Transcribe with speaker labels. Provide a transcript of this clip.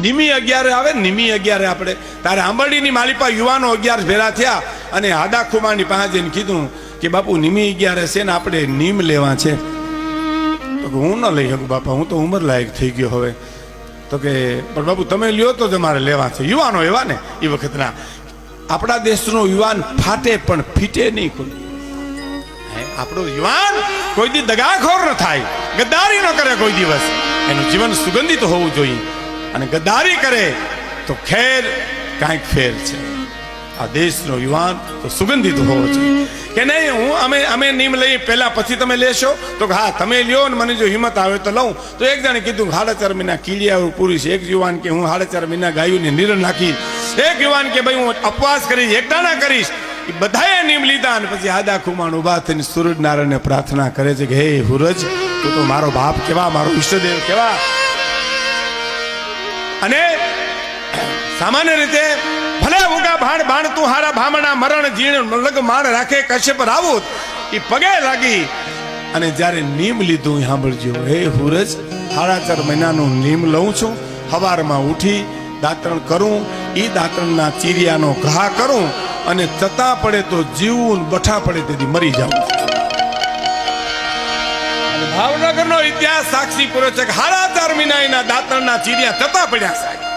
Speaker 1: નિમી અગિયારે આવે, નિમી અગિયારે આપણે. તારે આંબરડીની માલિપા યુવાનો અગિયાર ભેરા થયા અને હાડા ખુમાની પાસે જઈને કીધું કે, બાપુ, નિમી અગિયારે છે ને આપણે નીમ લેવા છે. તો કે, હું ન લઈ શકું, બાપા, હું તો ઉંમર લાયક થઈ ગયો હવે. તો કે, પણ બાપુ, તમે લ્યો તો તમારે લેવા છે. યુવાનો એવા ને એ વખતના. આપણા દેશનો યુવાન ફાટે પણ ફીટે નહીં કોઈ. આપણો યુવાન કોઈ દી દગાખોર ન થાય, ગદ્દારી ન કરે કોઈ દિવસ. એનું જીવન સુગંધિત હોવું જોઈએ. અને ગદ્દારી કરે, તો ખેર કાંઈક ફેર છે. આ દેશનો યુવાન તો સુગંધિત હોવો જોઈએ. કે નહીં, હું અમે અમે નિમ લઈ પહેલા પછી તમે લેશો? તો હા, તમે લ્યો ને મને જો હિંમત આવે તો લઉં. તો એક જણે કીધું સાડા ચાર મહિના કીડિયા પૂરી છે. એક યુવાન કે, હું સાડા ચાર મહિના ગાયુંને નિરણ નાખી. એક યુવાન કે, ભાઈ, હું અપવાસ કરીશ, એકટાણા કરીશ. એ બધાએ નિમ લીધા અને પછી આદા ખુમાણ ઊભા થઈને સૂરજનારાયણને પ્રાર્થના કરે છે કે, હે હુરજ, તું તો મારો બાપ કેવા, મારો ઈષ્ટદેવ કેવા? અને સામાન્ય રીતે ભલે ઉગા ભાણ ભાણ તું હારા ભામણા મરણ જીણ લગ માણ રાખે કશ્યપ રાવુત એ પગે લાગી. અને જ્યારે નીમ લીધું સાંભળજો. હે હુરજ, સાડા ચાર મહિનાનું નીમ લઉં છું. સવારમાં ઉઠી દાંતણ કરું એ દાંતણના ચીરિયાનો ઘા કરું અને ચતા પડે તો જીવવું બઠા પડે તેથી મરી જાઉં અને ભાવનગરનો ઇતિહાસ સાક્ષી પૂરો છે સાડા ચાર મહિના એના દાંતણના ચીરિયા થતા પડ્યા છે